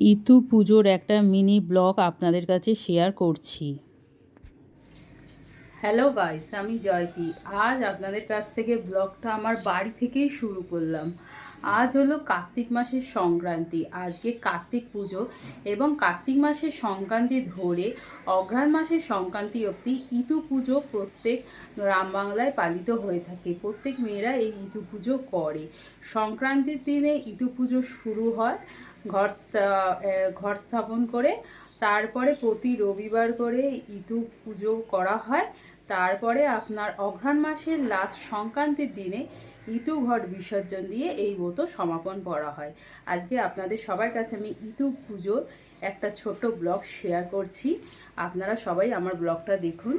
ইতু পুজোর একটা mini blog আপনাদের কাছে শেয়ার করছি। হ্যালো গাইস আমি জয়তি। আজ আপনাদের কাছ থেকে ব্লগটা আমার বাড়ি থেকেই শুরু করলাম। আজ হলো কার্তিক মাসের সংক্রান্তি। আজকে কার্তিক পুজো এবং কার্তিক মাসের সংক্রান্তি ধরে অঘ্রাণ মাসের সংক্রান্তি অবধি ইতু পুজো প্রত্যেক গ্রাম বাংলায় পালিত হয়ে থাকে। প্রত্যেক মেয়েরা এই ইতু পুজো করে। সংক্রান্তির দিনে ইতু পুজো শুরু হয়। ঘর ঘর স্থাপন করে তারপরে প্রতি রবিবার করে ইতু পুজো করা হয়। তারপরে আপনার অঘ্রাণ মাসের লাস্ট সংক্রান্তির দিনে ইতু ঘট বিসর্জন দিয়ে এই ব্রত সমাপন করা হয়। আজকে আপনাদের সবার কাছে আমি ইতু পুজোর একটা ছোট ব্লগ শেয়ার করছি। আপনারা সবাই আমার ব্লগটা দেখুন।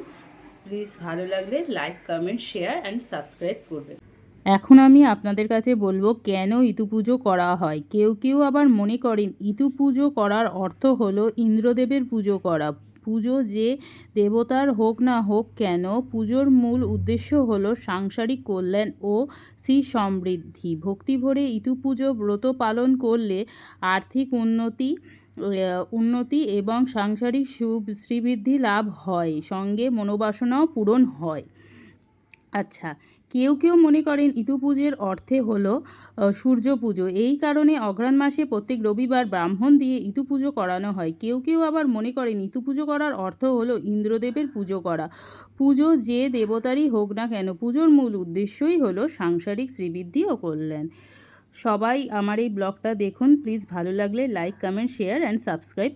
প্লিজ ভালো লাগলে like comment share and subscribe করবেন। এখন আমি আপনাদের কাছে বলব, কেন ইতু পুজো করা হয়? কেউ কেউ আবার মনে করেন ইতু পুজো করার অর্থ হলো ইন্দ্রদেবের পুজো করা। পুজো যে দেবতার হোক না হোক কেন, পুজোর মূল উদ্দেশ্য হলো সাংসারিক কল্যাণ ও শ্রী সমৃদ্ধি ভক্তি ভরে ইতু পুজো ব্রত পালন করলে আর্থিক উন্নতি উন্নতি এবং সাংসারিক শ্রীবৃদ্ধি লাভ হয়। সঙ্গে মনোবাসনাও পূরণ হয়। আচ্ছা কেউ কেউ মনে করেন ইতু পুজোর অর্থে হলো সূর্য পুজো। এই কারণে অঘ্রাণ মাসে প্রত্যেক রবিবার ব্রাহ্মণ দিয়ে ইতু পুজো করানো হয়। কেউ কেউ আবার মনে করেন ইতু পুজো করার অর্থ হলো ইন্দ্রদেবের পুজো করা। পুজো যে দেবতারই হোক না কেন, পুজোর মূল উদ্দেশ্যই হলো সাংসারিক শ্রীবৃদ্ধি ও কল্যাণ। সবাই আমার এই ব্লগটা দেখুন। প্লিজ ভালো লাগলে like, comment, share, and subscribe